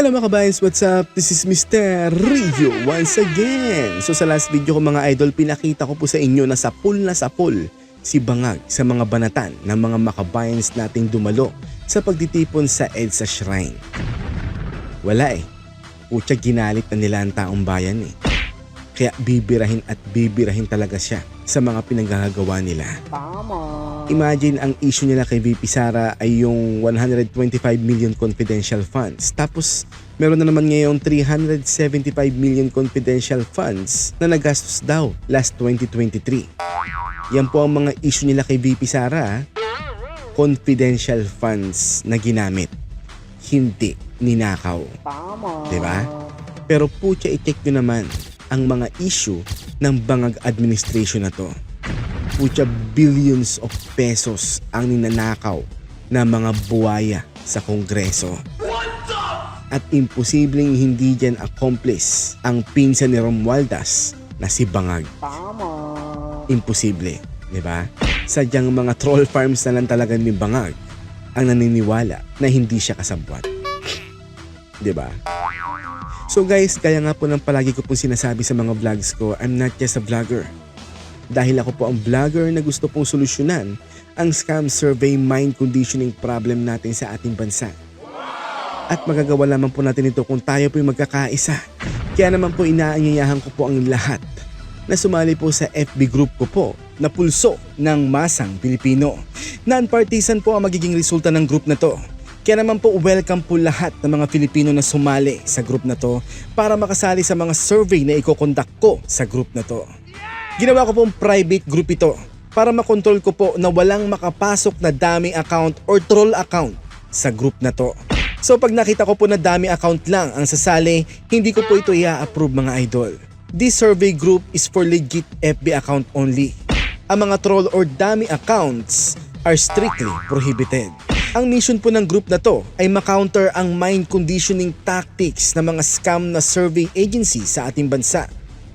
Hello mga kabayans, what's up? This is Mr. Rio once again. So sa last video ko mga idol, pinakita ko po sa inyo na sapul na sapul si Bangag sa mga banatan ng mga makabayans nating dumalo sa pagtitipon sa EDSA Shrine. Wala eh. Putya ginalit na nila ang taong bayan eh. Kaya bibirahin at bibirahin talaga siya sa mga pinagagawa nila. Imagine ang issue nila kay VP Sara ay yung 125 million confidential funds. Tapos meron na naman ngayon 375 million confidential funds na nagastos daw last 2023. Yan po ang mga issue nila kay VP Sara. Confidential funds na ginamit. Hindi ninakaw. Tama. 'Di ba? Pero putya i-check nyo naman ang mga issue ng bangag administration na to. Putya billions of pesos ang ninanakaw ng mga buwaya sa kongreso. At imposibleng hindi dyan accomplice ang pinsan ni Romualdez na si Bangag. Tama. Imposible, di ba? Sadyang mga troll farms na lang talaga ni Bangag ang naniniwala na hindi siya kasabwat. di ba? So guys, kaya nga po ng palagi ko pong sinasabi sa mga vlogs ko, I'm not just a vlogger. Dahil ako po ang vlogger na gusto pong solusyonan ang scam survey mind conditioning problem natin sa ating bansa. At magagawa lamang po natin ito kung tayo po yung magkakaisa. Kaya naman po inaanyayahan ko po ang lahat na sumali po sa FB group ko po na pulso ng Masang Pilipino. Non-partisan po ang magiging resulta ng group na to. Kaya naman po welcome po lahat ng mga Filipino na sumali sa group na to para makasali sa mga survey na ikokondak ko sa group na to. Ginawa ko pong private group ito para makontrol ko po na walang makapasok na dami account or troll account sa group na to. So pag nakita ko po na dami account lang ang sasali, hindi ko po ito i-approve mga idol. This survey group is for legit FB account only. Ang mga troll or dami accounts are strictly prohibited. Ang mission po ng group na to ay makounter ang mind conditioning tactics ng mga scam na survey agency sa ating bansa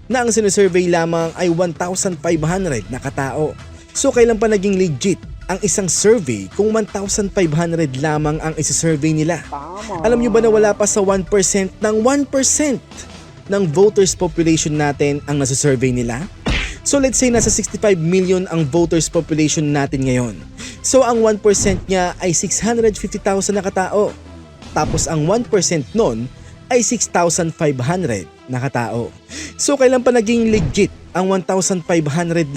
na ang sinusurvey lamang ay 1,500 na katao. So kailan pa naging legit ang isang survey kung 1,500 lamang ang isisurvey nila? Tama. Alam nyo ba na wala pa sa 1% ng 1% ng voters population natin ang nasa-survey nila? So let's say nasa 65 million ang voters population natin ngayon. So ang 1% niya ay 650,000 na katao. Tapos ang 1% nun ay 6,500 na katao. So kailan pa naging legit ang 1,500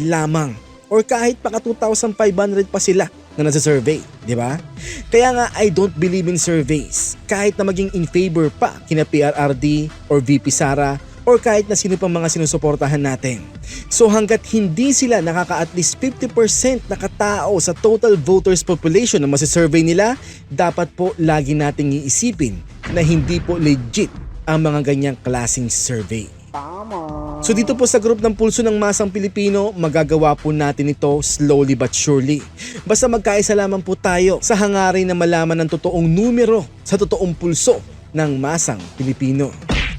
lamang? Or kahit pa ka 2,500 pa sila na nasa survey, di ba? Kaya nga I don't believe in surveys. Kahit na maging in favor pa kina PRRD or VP Sara or kahit na sino pang mga sinusuportahan natin. So hanggat hindi sila nakaka at least 50% na katao sa total voters population na masisurvey nila, dapat po lagi nating iisipin na hindi po legit ang mga ganyang klasing survey. Tama. So dito po sa group ng Pulso ng Masang Pilipino, magagawa po natin ito slowly but surely. Basta magkaisa lamang po tayo sa hangarin na malaman ng totoong numero sa totoong pulso ng Masang Pilipino.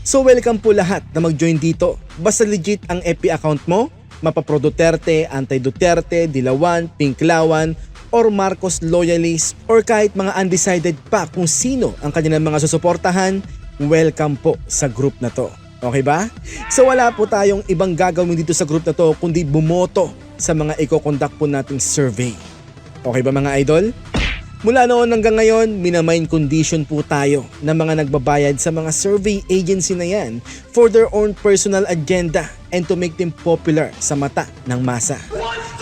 So welcome po lahat na mag-join dito. Basta legit ang FB account mo, mapapro Duterte, anti-Duterte, Dilawan, Pinklawan, or Marcos loyalist, or kahit mga undecided pa kung sino ang kanilang mga susuportahan, welcome po sa group na to. Okay ba? So wala po tayong ibang gagawin dito sa group na to kundi bumoto sa mga iko-conduct po nating survey. Okay ba mga idol? Mula noon hanggang ngayon, minamind condition po tayo ng mga nagbabayad sa mga survey agency na yan for their own personal agenda and to make them popular sa mata ng masa.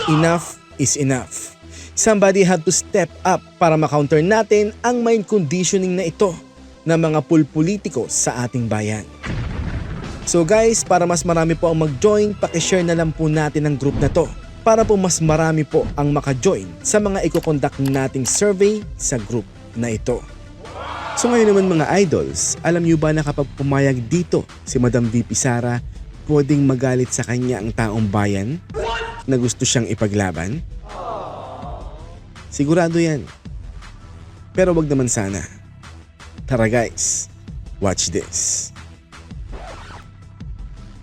Enough is enough. Somebody had to step up para makounter natin ang mind conditioning na ito ng mga pulpolitiko sa ating bayan. So guys, para mas marami po ang mag-join, pakishare na lang po natin ang group na to para po mas marami po ang maka-join sa mga ikokondak nating survey sa group na ito. So ngayon naman mga idols, alam niyo ba na kapag pumayag dito si Madam VP Sara, pwedeng magalit sa kanya ang taong bayan na gusto siyang ipaglaban? Sigurado yan. Pero wag naman sana. Tara guys, watch this.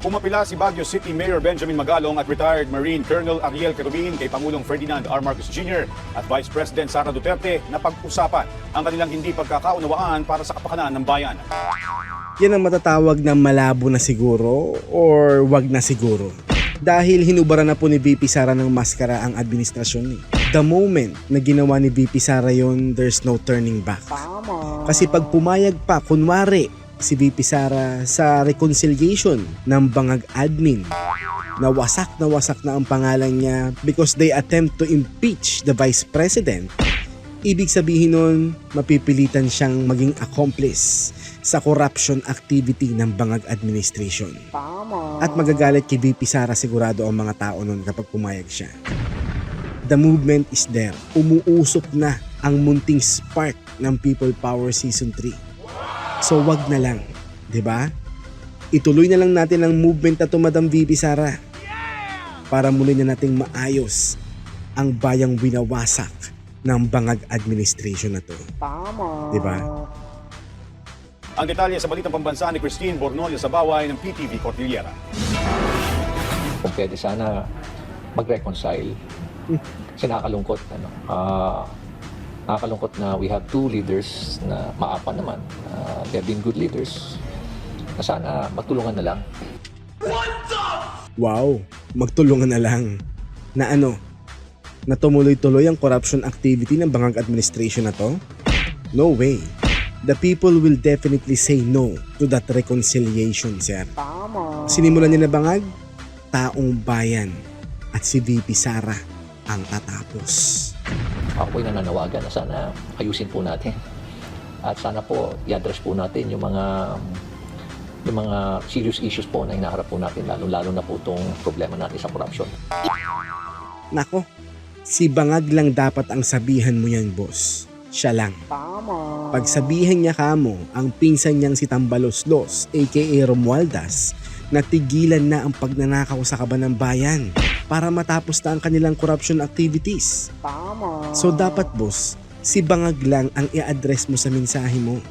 Pumapila si Baguio City Mayor Benjamin Magalong at retired Marine Colonel Ariel Kerubin kay Pangulong Ferdinand R. Marcos Jr. at Vice President Sara Duterte na pag-usapan ang kanilang hindi pagkakaunawaan para sa kapakanan ng bayan. Yan ang matatawag na malabo na siguro or wag na siguro. Dahil hinubara na po ni VP Sara ng maskara ang administrasyon ni. The moment na ginawa ni VP Sara yon, there's no turning back. Kasi pag pumayag pa, kunwari, si VP Sara sa reconciliation ng bangag admin, nawasak na wasak na ang pangalan niya because they attempt to impeach the Vice President, ibig sabihin nun, mapipilitan siyang maging accomplice sa corruption activity ng bangag administration. At magagalit kay VP Sara sigurado ang mga tao nun kapag pumayag siya. The movement is there. Umuusok na ang munting spark ng People Power Season 3. So wag na lang, 'di ba? Ituloy na lang natin ang movement na to Madam VP Sara. Para muli na nating maayos ang bayang winawasak ng bangag administration na to. Tama. 'Di ba? Ang detalye sa balitang pambansa ni Christine Bornolio sa baway ng PTV Cordillera. kung pwede sana mag-reconcile. Kasi nakakalungkot, ano, ah, nakakalungkot na we have two leaders na maapa naman. Ah, they have been good leaders. Na sana magtulungan na lang. Wow, magtulungan na lang. Na ano? Na tumuloy-tuloy ang corruption activity ng bangag administration na to? No way. The people will definitely say no to that reconciliation, sir. Tama. Sinimulan niya na bangag? Taong bayan at si VP Sara ang tatapos. Ako'y nananawagan na sana ayusin po natin. At sana po i-address po natin yung mga yung mga serious issues po na hinaharap po natin lalo-lalo na po itong problema natin sa corruption. Nako, si bangag lang dapat ang sabihan mo yan, boss. Siya lang. Tama. Pag sabihan niya kamo ang pinsan niyang si Tambaloslos aka Romualdez na tigilan na ang pagnanakaw sa kaban ng bayan para matapos na ang kanilang corruption activities. Tama. So dapat boss, si Bangag lang ang i-address mo sa mensahe mo.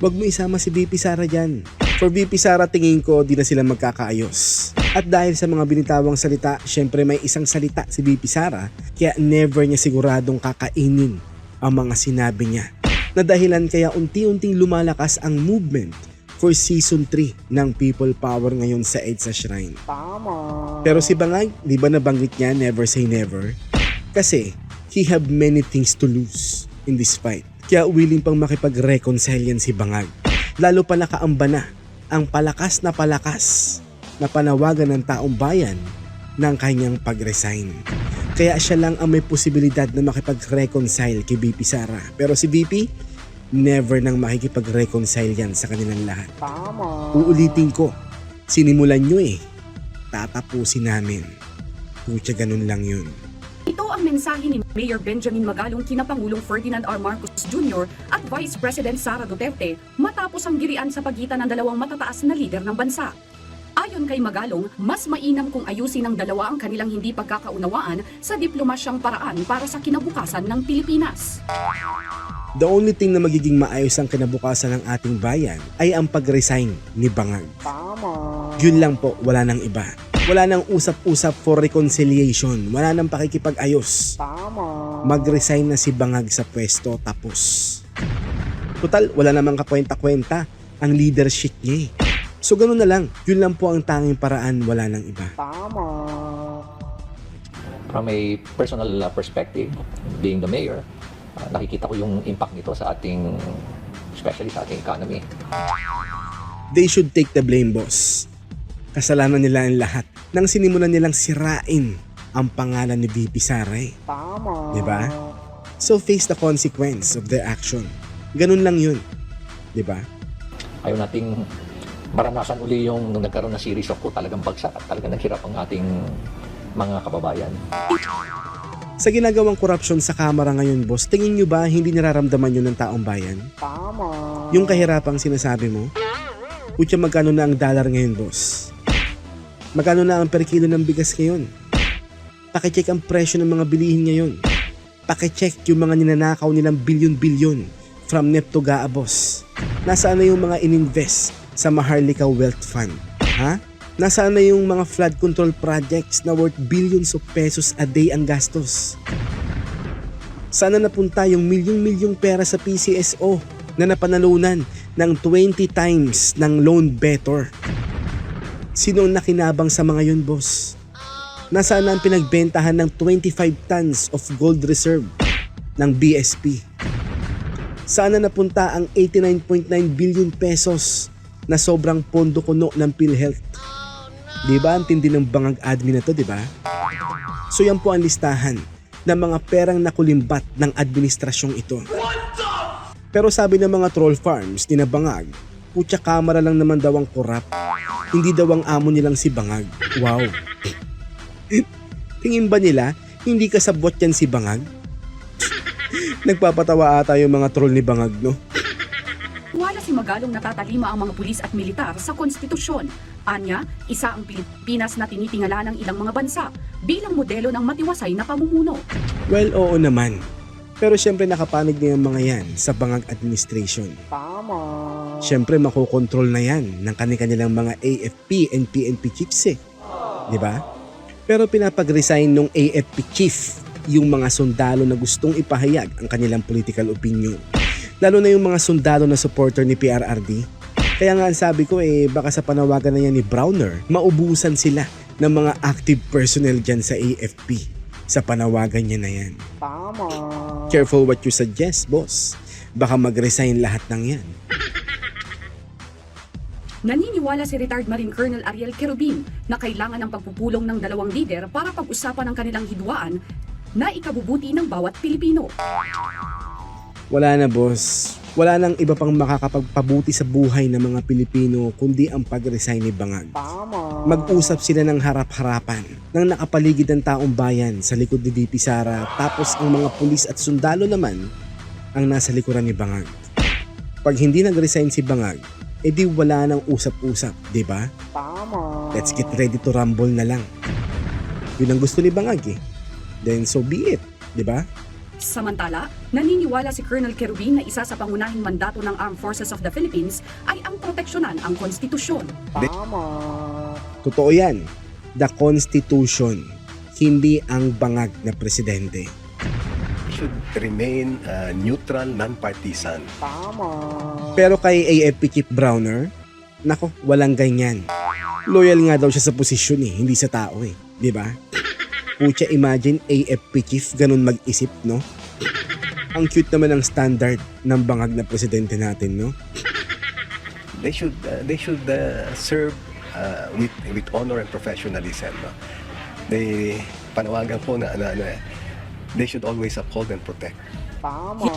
Huwag mo isama si VP Sara dyan. For VP Sara tingin ko di na sila magkakaayos. At dahil sa mga binitawang salita, syempre may isang salita si VP Sara kaya never niya siguradong kakainin ang mga sinabi niya. Na dahilan kaya unti-unting lumalakas ang movement for season 3 ng People Power ngayon sa EDSA Shrine. Tama. Pero si Bangag, di ba nabanggit niya never say never? Kasi he have many things to lose in this fight. Kaya willing pang makipag-reconcile yan si Bangag. Lalo pa nakaamba na ang palakas na palakas na panawagan ng taong bayan ng kanyang pag-resign. Kaya siya lang ang may posibilidad na makipag-reconcile kay BP Sara. Pero si BP, never nang makikipag-reconcile yan sa kanilang lahat. Tama. Uulitin ko, sinimulan nyo eh. Tatapusin namin. Kutya ganun lang yun. Ito ang mensahe ni Mayor Benjamin Magalong kina Pangulong Ferdinand R. Marcos Jr. at Vice President Sara Duterte matapos ang girian sa pagitan ng dalawang matataas na lider ng bansa. Ayon kay Magalong, mas mainam kung ayusin ng dalawa ang kanilang hindi pagkakaunawaan sa diplomasyang paraan para sa kinabukasan ng Pilipinas. The only thing na magiging maayos ang kinabukasan ng ating bayan ay ang pag-resign ni Bangag. Tama. Yun lang po, wala nang iba. Wala nang usap-usap for reconciliation. Wala nang pakikipag-ayos. Tama. Mag-resign na si Bangag sa pwesto tapos. Total, wala namang kakwenta-kwenta ang leadership niya eh. So ganun na lang. Yun lang po ang tanging paraan, wala nang iba. Tama. From a personal uh, perspective, being the mayor, uh, nakikita ko yung impact nito sa ating, especially sa ating economy. They should take the blame, boss. Kasalanan nila ang lahat nang sinimulan nilang sirain ang pangalan ni VP Sara eh. Tama. Di ba? So face the consequence of their action. Ganun lang yun. Di ba? Ayaw nating maranasan uli yung nung nagkaroon ng series of po talagang bagsak at talagang naghirap ang ating mga kababayan. Sa ginagawang korupsyon sa Kamara ngayon, boss, tingin nyo ba hindi nararamdaman yun ng taong bayan? Tama. Yung kahirapang sinasabi mo? Kutya magkano na ang dollar ngayon, boss? Magkano na ang per kilo ng bigas ngayon? Pakicheck ang presyo ng mga bilihin ngayon. Pakicheck yung mga ninanakaw nilang bilyon-bilyon from NEP to GAA, boss. Nasaan na yung mga ininvest sa Maharlika Wealth Fund? Ha? Nasaan na yung mga flood control projects na worth billions of pesos a day ang gastos? Sana napunta yung milyong-milyong pera sa PCSO na napanalunan ng 20 times ng loan better. Sino ang nakinabang sa mga yun, boss? Nasaan na ang pinagbentahan ng 25 tons of gold reserve ng BSP? Sana napunta ang 89.9 billion pesos na sobrang pondo kuno ng PhilHealth. Di ba? Ang tindi ng bangag admin na to, di ba? So yan po ang listahan ng mga perang nakulimbat ng administrasyong ito. Pero sabi ng mga troll farms ni na Bangag, putya kamera lang naman daw ang korap. Hindi daw ang amo nilang si Bangag. Wow. Tingin ba nila, hindi kasabwat yan si Bangag? Nagpapatawa ata yung mga troll ni Bangag, no? Magalong natatalima ang mga pulis at militar sa konstitusyon. Anya, isa ang Pilipinas na tinitingala ng ilang mga bansa bilang modelo ng matiwasay na pamumuno. Well, oo naman. Pero syempre nakapanig na yung mga yan sa Bangag administration. Tama. Syempre makokontrol na yan ng kanilang mga AFP and PNP chiefs eh. Di ba? Pero pinapag-resign nung AFP chief yung mga sundalo na gustong ipahayag ang kanilang political opinion. Lalo na yung mga sundalo na supporter ni PRRD. Kaya nga ang sabi ko eh baka sa panawagan na yan ni Browner, maubusan sila ng mga active personnel dyan sa AFP sa panawagan niya na yan. Tama. Careful what you suggest, boss. Baka mag-resign lahat ng yan. Naniniwala si retired Marine Colonel Ariel Kerubin na kailangan ng pagpupulong ng dalawang lider para pag-usapan ang kanilang hidwaan na ikabubuti ng bawat Pilipino. Wala na, boss. Wala nang iba pang makakapagpabuti sa buhay ng mga Pilipino kundi ang pag-resign ni Bangag. Tama. Mag-usap sila ng harap-harapan ng nakapaligid ng taong bayan sa likod ni DP Sara tapos ang mga pulis at sundalo naman ang nasa likuran ni Bangag. Pag hindi nag-resign si Bangag, edi wala nang usap-usap, di ba? Tama. Let's get ready to rumble na lang. Yun ang gusto ni Bangag eh. Then so be it, di ba? Samantala, naniniwala si Colonel Kerubin na isa sa pangunahing mandato ng Armed Forces of the Philippines ay ang proteksyonan ang konstitusyon. Tama. Totoo yan. The Constitution, hindi ang bangag na presidente. should remain uh, neutral, non-partisan. Tama. Pero kay AFP Chief Browner, nako, walang ganyan. Loyal nga daw siya sa posisyon eh, hindi sa tao eh. Di ba? Pucha, imagine AFP Chief ganun mag-isip, no? Ang cute naman ng standard ng bangag na presidente natin, no? They should uh, they should uh, serve uh, with with honor and professionalism. No? They panawagan po na ano, ano eh, they should always uphold and protect. Tama.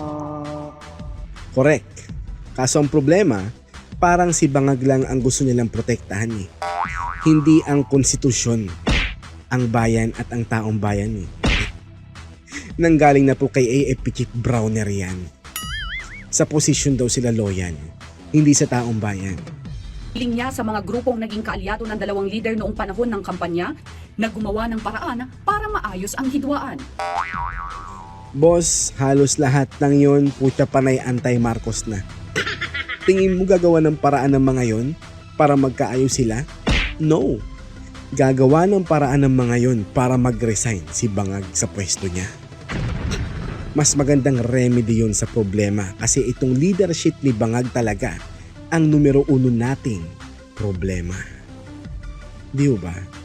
Correct. Kaso ang problema, parang si bangag lang ang gusto nilang protektahan eh. Hindi ang konstitusyon, ang bayan at ang taong bayan eh. Nanggaling na po kay AFP Chief Browner yan. Sa posisyon daw sila loyal, hindi sa taong bayan. Hiling niya sa mga grupong naging kaalyado ng dalawang lider noong panahon ng kampanya na gumawa ng paraan para maayos ang hidwaan. Boss, halos lahat ng yon putya panay anti-Marcos na. Tingin mo gagawa ng paraan ng mga yon para magkaayos sila? No. Gagawa ng paraan ng mga yon para mag-resign si Bangag sa pwesto niya. Mas magandang remedy yon sa problema kasi itong leadership ni Bangag talaga ang numero uno nating problema. Di ba?